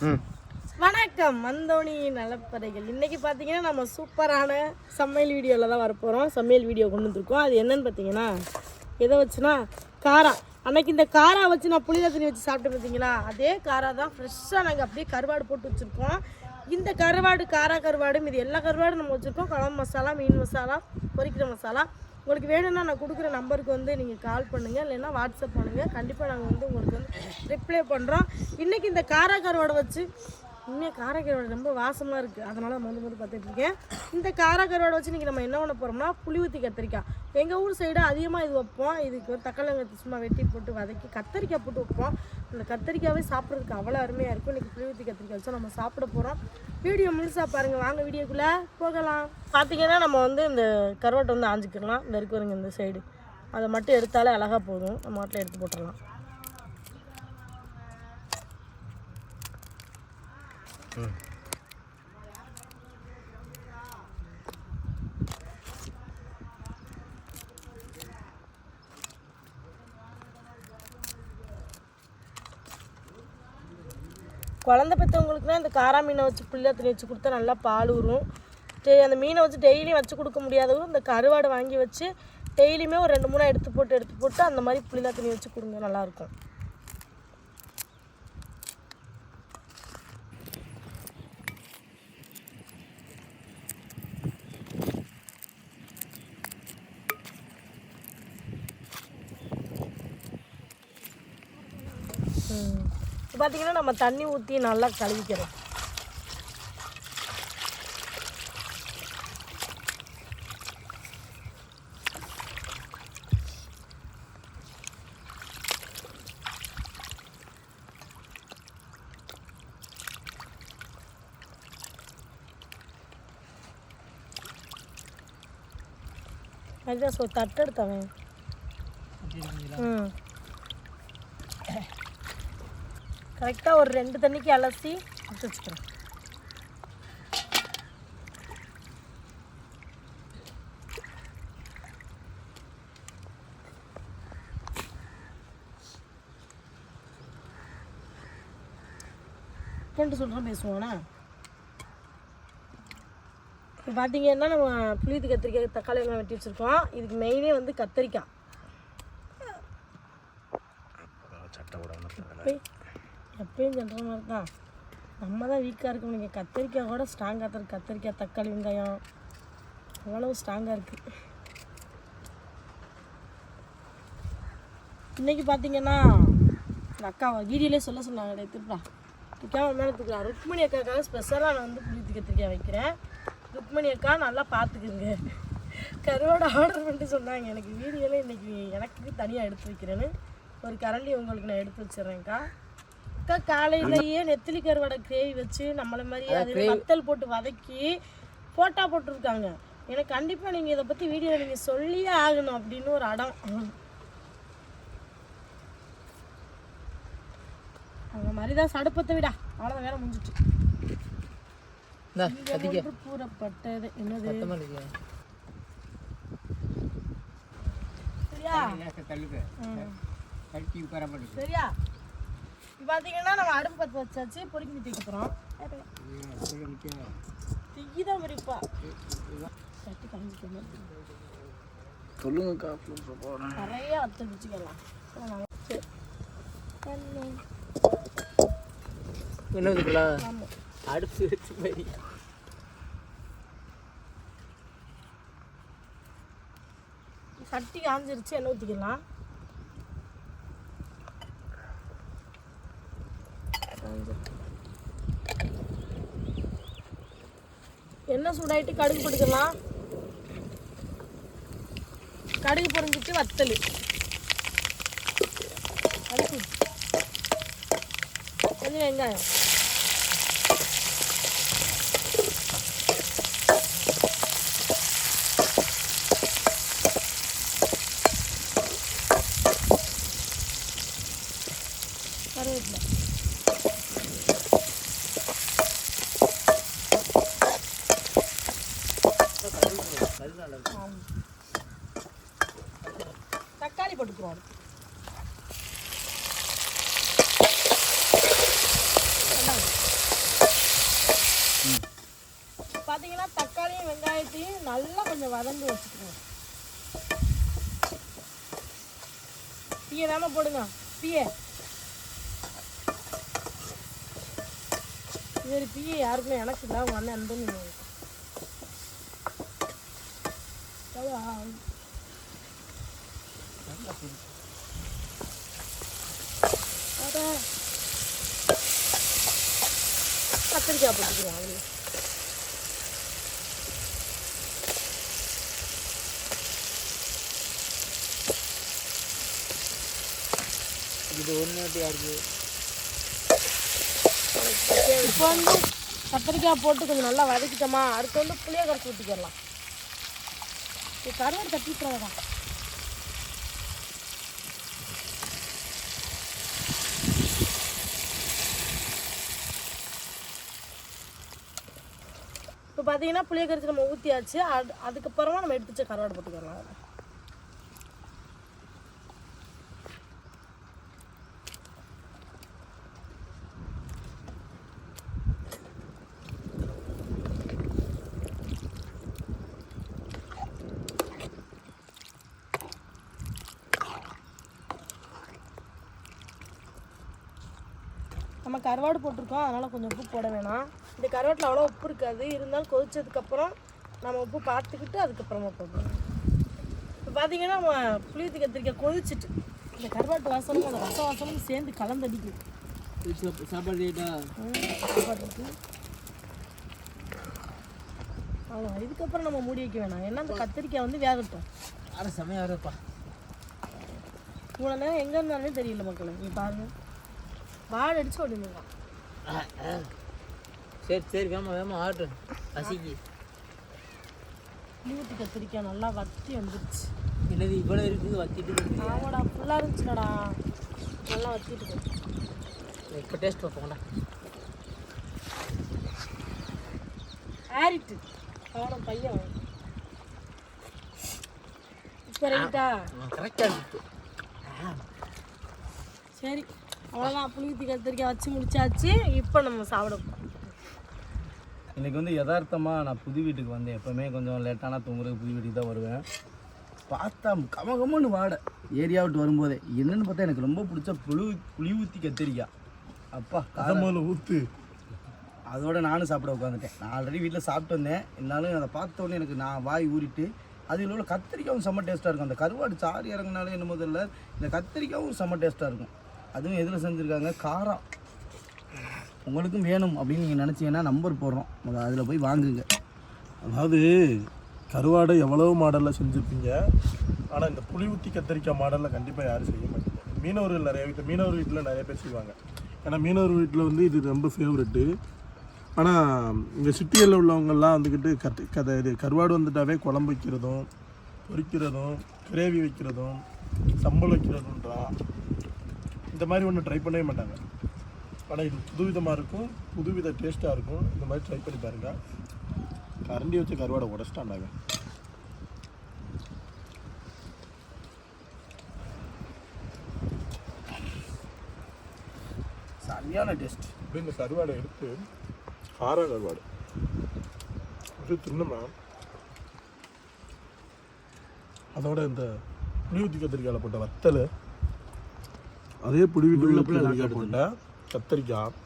வணக்கம் மந்தோணி நலப்பறைகள். இன்றைக்கி பார்த்தீங்கன்னா நம்ம சூப்பரான சமையல் வீடியோவில் தான் வரப்போகிறோம் சமையல் வீடியோ கொண்டு வந்துருக்கோம். அது என்னன்னு பார்த்தீங்கன்னா எதை வச்சுன்னா காரா. அன்னைக்கு இந்த காரா வச்சு நான் புளித தண்ணி வச்சு சாப்பிட்டு பார்த்தீங்களா அதே காரா தான் ஃப்ரெஷ்ஷாக நாங்கள் அப்படியே கருவாடு போட்டு வச்சுருக்கோம். இந்த கருவாடு காரா கருவாடு இது எல்லா கருவாடும் நம்ம வச்சுருக்கோம். குழம்பு மசாலா மீன் மசாலா பொரிக்கிற மசாலா. உங்களுக்கு வேணும்னா நான் கொடுக்குற நம்பருக்கு வந்து நீங்கள் கால் பண்ணுங்கள் இல்லைன்னா வாட்ஸ்அப் பண்ணுங்கள் கண்டிப்பாக நாங்கள் வந்து உங்களுக்கு வந்து ரிப்ளை பண்ணுறோம் இன்றைக்கி இந்த காராக்காரோட வச்சு உண்மையாக காரக்கருவாடு ரொம்ப வாசமாக இருக்குது அதனால் வந்து வந்து பார்த்துட்டு இருக்கேன். இந்த காரக்கருவாடை வச்சு இன்றைக்கி நம்ம என்ன பண்ண போகிறோம்னா புளி ஊற்றி கத்திரிக்காய் எங்கள் ஊர் சைடு அதிகமாக இது வைப்போம். இதுக்கு தக்காளி சும்மா வெட்டி போட்டு வதக்கி கத்திரிக்காய் போட்டு வைப்போம். அந்த கத்திரிக்காவே சாப்பிட்றதுக்கு அவ்வளோ அருமையாக இருக்கும். இன்றைக்கி புளி ஊற்றி கத்திரிக்காய் வச்சு நம்ம சாப்பிட போகிறோம் வீடியோ முழுசாக பாருங்கள் வாங்க வீடியோக்குள்ளே போகலாம். பார்த்தீங்கன்னா நம்ம வந்து இந்த கருவாட்டை வந்து ஆஞ்சிக்கிடலாம். இந்த இருக்கு இந்த சைடு அதை மட்டும் எடுத்தாலே அழகாக போதும். நம்ம மாட்டில் எடுத்து போட்டுடலாம். குழந்த பெற்றவங்களுக்குலாம் இந்த காரா மீனை வச்சு புளியா துணி வச்சு கொடுத்தா நல்லா பால் ஊறும். டெய் அந்த மீனை வச்சு டெய்லியும் வச்சு கொடுக்க முடியாதவங்க இந்த கருவாடு வாங்கி வச்சு டெய்லியுமே ஒரு ரெண்டு மூணு எடுத்து போட்டு எடுத்து போட்டு அந்த மாதிரி புளியா தண்ணி வச்சு கொடுங்க நல்லாயிருக்கும் இப்போ பார்த்தீங்கன்னா நம்ம தண்ணி ஊற்றி நல்லா கழுவிக்கிறோம். அதுதான் ஸோ தட்டு எடுத்தவன் ம். கரெக்டாக ஒரு ரெண்டு தண்ணிக்கு அலசி எடுத்து வச்சுக்கிறேன் கொண்டு சொல்கிறோம் பேசுவானா இப்போ பார்த்தீங்கன்னா நம்ம புளியத்து கத்திரிக்காய் தக்காளி வெங்காயம் வெட்டி வச்சுருக்கோம். இதுக்கு மெயினே வந்து கத்திரிக்காய். எப்பயும் சொல்கிற மாதிரி தான் நம்ம தான் வீக்காக இருக்கோம் நீங்கள் கத்திரிக்காய் கூட ஸ்ட்ராங்காக தான் கத்திரிக்காய் தக்காளி வெங்காயம். அவ்வளவு ஸ்ட்ராங்காக இருக்குது இன்றைக்கி பார்த்தீங்கன்னா இந்த அக்கா வீடியோலே சொல்ல சொன்னாங்க. டே திருப்பா கேமரா மேலே தூக்கலாம் ருக்மணி அக்காக்காக ஸ்பெஷலாக நான் வந்து புளித்து கத்திரிக்காய் வைக்கிறேன். ருக்மணி அக்கா நல்லா பார்த்துக்குங்க கருவாடை ஆர்டர் பண்ணிட்டு சொன்னாங்க. எனக்கு வீடியோவில் இன்றைக்கி எனக்கு தனியாக எடுத்து வைக்கிறேன்னு. ஒரு கரண்டி உங்களுக்கு நான் எடுத்து வச்சிடுறேன்க்கா. அக்கா காலையிலேயே நெத்திலி கருவாடை கிரேவி வச்சு நம்மளை மாதிரி அது வத்தல் போட்டு வதக்கி ஃபோட்டோ போட்டிருக்காங்க. எனக்கு கண்டிப்பாக நீங்கள் இதை பற்றி வீடியோவில் நீங்கள் சொல்லியே ஆகணும் அப்படின்னு ஒரு அடம். அந்த மாதிரி தான் சடுப்பத்தை விடா. அவ்வளோதான் வேலை முடிஞ்சிட்டு கூறப்பட்டது என்னது. சரியா? இப்போ பார்த்தீங்கன்னா நம்ம அடுப்பு பற்ற வச்சாச்சு பொறுக்கி தூக்கி போகிறோம் தீ தான் சட்டி காமிக்கணும் சொல்லுங்கக்கா போகிறேன் நிறைய சரி. தண்ணி. என்ன ஆமா. அடுப்பு வச்சு மாதிரி சட்டி காஞ்சிருச்சு எண்ணெய் ஊற்றிக்கலாம் எண்ணெய் சூடாயிட்டு கடுகு போட்டுக்கலாம். கடுகு பொறிஞ்சிட்டு வத்தல். கொஞ்சம் வெங்காயம் கருவேப்பிலை ஆமா. தக்காளி போட்டுக்குறோம் அடுத்து. வெங்காயம். பார்த்தீங்கன்னா தக்காளியும் வெங்காயத்தையும் நல்லா கொஞ்சம் வதந்து வச்சுக்கணும். டீயை தானே போடுங்க. டீயை. இது டீயை யாருக்குமே எனக்கு இல்லை அவங்க அண்ணன் அன்பு கத்திரிக்காய் போட்டுக்கிறோம் அவங்களுக்கு இது ஒன்று யாருக்கு இப்போ வந்து கத்திரிக்காய் போட்டு கொஞ்சம் நல்லா வதக்கிட்டோமா அடுத்து வந்து புளிய கரைச்சி ஊற்றிக்கிடலாம் இது கருவாடு தான் இப்போ பார்த்தீங்கன்னா புளிய கரைச்சி நம்ம ஊற்றியாச்சு அது அதுக்கப்புறமா நம்ம எடுத்துச்சு கருவாடு போட்டுக்கிறலாம் நம்ம கருவாடு போட்டிருக்கோம் அதனால் கொஞ்சம் உப்பு போட வேணாம். இந்த கருவாட்டில் அவ்வளோ உப்பு இருக்காது. இருந்தாலும் கொதிச்சதுக்கப்புறம் நம்ம உப்பு பார்த்துக்கிட்டு அதுக்கப்புறமா போடுறோம் இப்போ பார்த்தீங்கன்னா நம்ம புளியத்து கத்திரிக்காய் கொதிச்சிட்டு இந்த கருவாட்டு வாசமும் அந்த ரச வாசமும் சேர்ந்து கலந்தடிக்கும். சாப்பாடு ரேட்டா அவ்வளோ இதுக்கப்புறம் நம்ம மூடி வைக்க வேணாம். ஏன்னா அந்த கத்திரிக்காய் வந்து வேகட்டும். அரை செமையாக இருப்பா இவ்வளோ நேரம் எங்கே இருந்தாலே தெரியல மக்களே நீ பாருங்க. வாடு அடிச்சு ஓடிங்க சரி சரி வேமா வேமா ஆட்டு பசிக்கு. புளியூத்து கத்திரிக்காய் நல்லா வத்தி வந்துருச்சு. என்னது இவ்வளோ இருக்குது வத்திட்டு ஆமாடா ஃபுல்லாக இருந்துச்சுடா. நல்லா வத்திட்டு இப்போ டேஸ்ட் பார்ப்போம்டா. ஆரிட்டு அவன பையன் இப்போ ரைட்டா கரெக்டாக சரி. அவ்வளோதான் புளியூத்தி கத்திரிக்காய் வச்சு முடிச்சாச்சு. இப்போ நம்ம சாப்பிட போறோம். இன்னைக்கு வந்து யதார்த்தமாக நான் புது வீட்டுக்கு வந்தேன். எப்போவுமே கொஞ்சம் லேட்டானா தூங்குறதுக்கு புது வீட்டுக்கு தான் வருவேன். பார்த்தா கமகமன்னு வாடை. ஏரியா விட்டு வரும்போதே என்னன்னு பார்த்தா எனக்கு ரொம்ப பிடிச்ச புழு புளி ஊற்றி கத்திரிக்காய். அப்பா முதல்ல ஊத்து. அதோட நானும் சாப்பிட உட்காந்துட்டேன் நான் ஆல்ரெடி வீட்டில் சாப்பிட்டு வந்தேன். இருந்தாலும் அதை பார்த்த உடனே எனக்கு நான் வாய் ஊறிட்டு அதில் உள்ள கத்திரிக்காயும் செம்ம டேஸ்ட்டாக இருக்கும். அந்த கருவாடு சாறு இறங்கினாலும் என்னமோ தெரியல. இந்த கத்திரிக்காயும் செம்ம டேஸ்ட்டாக இருக்கும். அதுவும் எதில் செஞ்சுருக்காங்க காரம் உங்களுக்கும் வேணும் அப்படின்னு நீங்கள் நினச்சிங்கன்னா நம்பர் போடுறோம். முதல்ல அதில் போய் வாங்குங்க. அதாவது கருவாடை எவ்வளோ மாடலில் செஞ்சுருப்பீங்க? ஆனால் இந்த புளி ஊற்றி கத்திரிக்காய் மாடலில் கண்டிப்பாக யாரும் செய்ய மாட்டாங்க. மீனவர்கள் நிறைய வீட்டில் மீனவர் வீட்டில் நிறைய பேர் செய்வாங்க. ஏன்னா மீனவர் வீட்டில் வந்து இது ரொம்ப ஃபேவரெட்டு ஆனால் இங்கே சிட்டியில் உள்ளவங்கெல்லாம் வந்துக்கிட்டு கத்து கதை இது கருவாடு வந்துட்டாவே குழம்பு வைக்கிறதும் பொரிக்கிறதும் கிரேவி வைக்கிறதும் சம்பல் வைக்கிறதுன்றா. இந்த மாதிரி ஒன்றும் ட்ரை பண்ணவே மாட்டாங்க. ஆனால் இது புதுவிதமாக இருக்கும் புதுவித டேஸ்ட்டாக இருக்கும். இந்த மாதிரி ட்ரை பண்ணி பாருங்கள் கரண்டி வச்சு கருவாடை உடச்சிட்டாண்டாங்க சரியான டேஸ்ட் அப்படியே இந்த கருவாடை எடுத்து கார கருவாடு. அது தின்னோம்னா அதோட இந்த புளி ஊற்றி கத்திரிக்காயில் போட்ட வத்தல் அதே புளி ஊற்றி கத்திரிக்காய் போட்ட கத்திரிக்காய்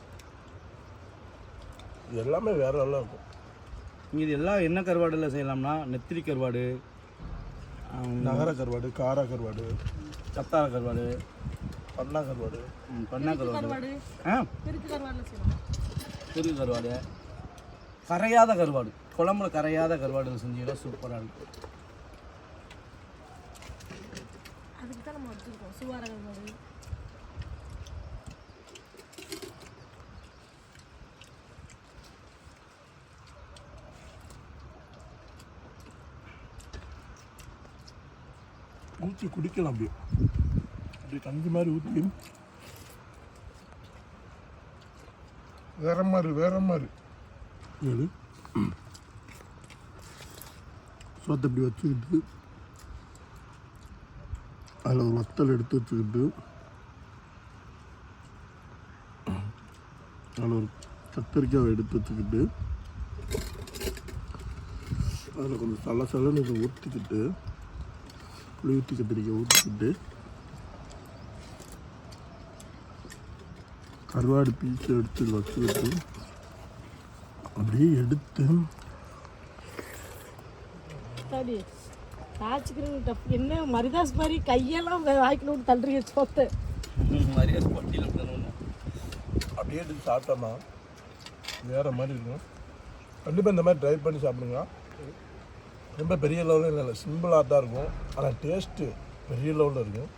இது எல்லாமே வேற நல்லா இருக்கும். இது எல்லாம் என்ன கருவாடில் செய்யலாம்னா நெத்திலி கருவாடு நகர கருவாடு கார கருவாடு கத்தாழ கருவாடு பண்ணா கருவாடு. பண்ணா கருவாடு. கருவாடு. ஆ? பெரிய கருவாடு. கரையாத கருவாடு. குழம்புல கரையாத கருவாடு செஞ்சீங்கன்னா சூப்பராக இருக்கும். அதுக்கு தான் நம்ம வச்சுருக்கோம். சுவார கருவாடு. ஊற்றி குடிக்கலாம் அப்படியே. அப்படியே கஞ்சி மாதிரி ஊற்றி வேற மாதிரி வேற மாதிரி. ஏழு சோத்தை இப்படி வச்சுக்கிட்டு அதில் ஒரு வத்தல் எடுத்து வச்சுக்கிட்டு அதில் ஒரு கத்தரிக்காவை எடுத்து வச்சுக்கிட்டு அதில் கொஞ்சம் சல சலன்னு ஊற்றிக்கிட்டு புளி ஊற்றி கத்திரிக்காய் ஊற்றிக்கிட்டு கருவாடு பீஸ் எடுத்து வச்சுக்கிட்டு அப்படியே எடுத்து என்ன மரிதாஸ் மாதிரி கையெல்லாம் விட்டு தள்ளுறீங்க சோத்து. மரியாதை பட்டியல் அப்படியே எடுத்து சாப்பிட்டோம்னா வேறு மாதிரி இருக்கும். கண்டிப்பாக இந்த மாதிரி ட்ரை பண்ணி சாப்பிடுங்க. ரொம்ப பெரிய லெவலில் இல்லை சிம்பிளாக தான் இருக்கும். ஆனால் டேஸ்ட்டு பெரிய லெவலில் இருக்கும்.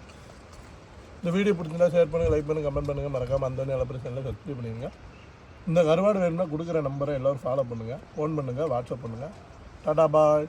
இந்த வீடியோ பிடிச்சிருந்தா ஷேர் பண்ணுங்கள் லைக் பண்ணுங்கள் கமெண்ட் பண்ணுங்கள் மறக்காமல் அந்த நிலப்பரி சேனலை சப்ஸ்கிரைப் பண்ணிடுங்க இந்த கருவாடு வேணும்னா கொடுக்குற நம்பரை எல்லோரும் ஃபாலோ பண்ணுங்கள் ஃபோன் பண்ணுங்கள் வாட்ஸ்அப் பண்ணுங்கள் டாடா பாய்